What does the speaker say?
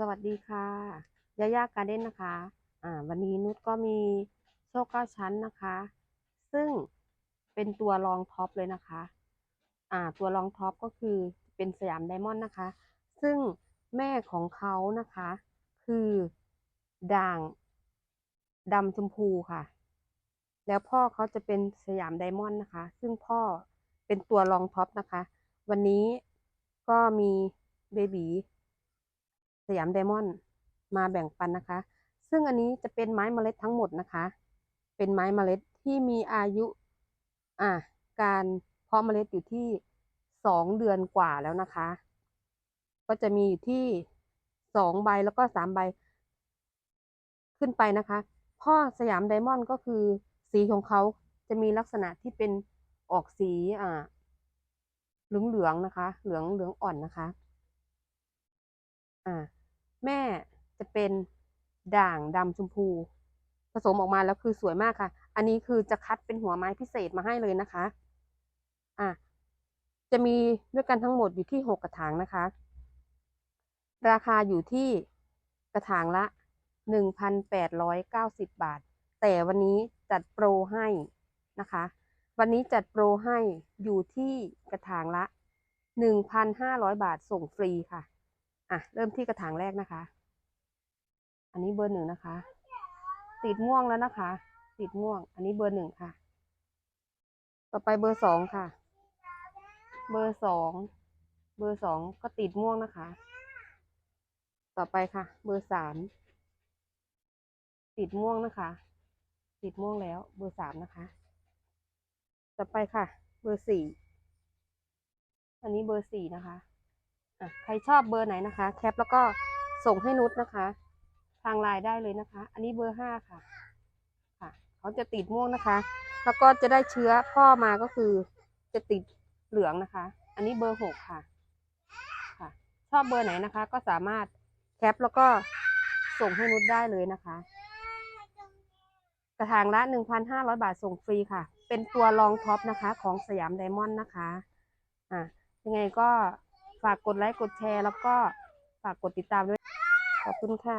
สวัสดีค่ะยาย่าการ์เด้นนะคะ อ่า วันนี้นุชก็มีโชคเก้าชั้นนะคะ ซึ่งเป็นตัวรองท็อปเลยนะคะ อ่า ตัวรองท็อปก็คือเป็นสยามไดมอนด์นะคะ ซึ่งแม่ของเขานะคะ คือด่างดำชมพูค่ะ แล้วพ่อเขาจะเป็นสยามไดมอนด์นะคะ ซึ่งพ่อเป็นตัวรองท็อปนะคะ วันนี้ก็มีเบบี สยามไดมอนด์มาแบ่งปันนะคะ ซึ่งอันนี้จะเป็นไม้เมล็ดทั้งหมดนะคะ เป็นไม้เมล็ดที่มีอายุอะการเพาะเมล็ดอยู่ที่สองเดือนกว่าแล้วนะคะ ก็จะมีอยู่ที่สองใบแล้วก็สามใบ ขึ้นไปนะคะ พ่อสยามไดมอนด์ก็คือสีของเขาจะมีลักษณะที่เป็นออกสีอ่าเหลืองๆนะคะ เหลืองเหลืองอ่อนนะคะ แม่จะเป็นด่างดำชมพู ผสมออกมาแล้วคือสวยมากค่ะ อันนี้คือจะคัดเป็นหัวไม้พิเศษมาให้เลยนะคะ อะ จะมีด้วยกันทั้งหมดอยู่ที่หกกระถางนะคะ ราคาอยู่ที่กระถางละหนึ่งพันแปดร้อยเก้าสิบบาท แต่วันนี้จัดโปรให้นะคะ วันนี้จัดโปรให้อยู่ที่กระถางละหนึ่งพันห้าร้อยบาทส่งฟรีค่ะ อะเริ่มที่กระถางแรกนะคะ อันนี้เบอร์หนึ่งนะคะ ติดม่วงแล้วนะคะ ติดม่วง อันนี้เบอร์หนึ่งค่ะ ต่อไปเบอร์สองค่ะ เบอร์สองเบอร์สองก็ติดม่วงนะคะ ต่อไปค่ะ เบอร์สามติดม่วงนะคะ ติดม่วงแล้วเบอร์สามนะคะ ต่อไปค่ะ เบอร์สี่อันนี้เบอร์สี่นะคะอะ ใครชอบเบอร์ไหนนะคะ แคปแล้วก็ส่งให้นุชนะคะ ทางไลน์ได้เลยนะคะ อันนี้เบอร์ห้าค่ะ ค่ะ เขาจะติดม่วงนะคะ แล้วก็จะได้เชื้อพ่อมาก็คือ จะติดเหลืองนะคะ อันนี้เบอร์หกค่ะ ค่ะ ชอบเบอร์ไหนนะคะ ก็สามารถแคปแล้วก็ส่งให้นุชได้เลยนะคะ กระถางละ1,500บาทส่งฟรีค่ะ เป็นตัวรองท็อปนะคะ ของสยามไดมอนด์นะคะ อะยังไงก็ ฝากกดไลค์กดแชร์ แล้วก็ฝากกดติดตามด้วย ขอบคุณค่ะ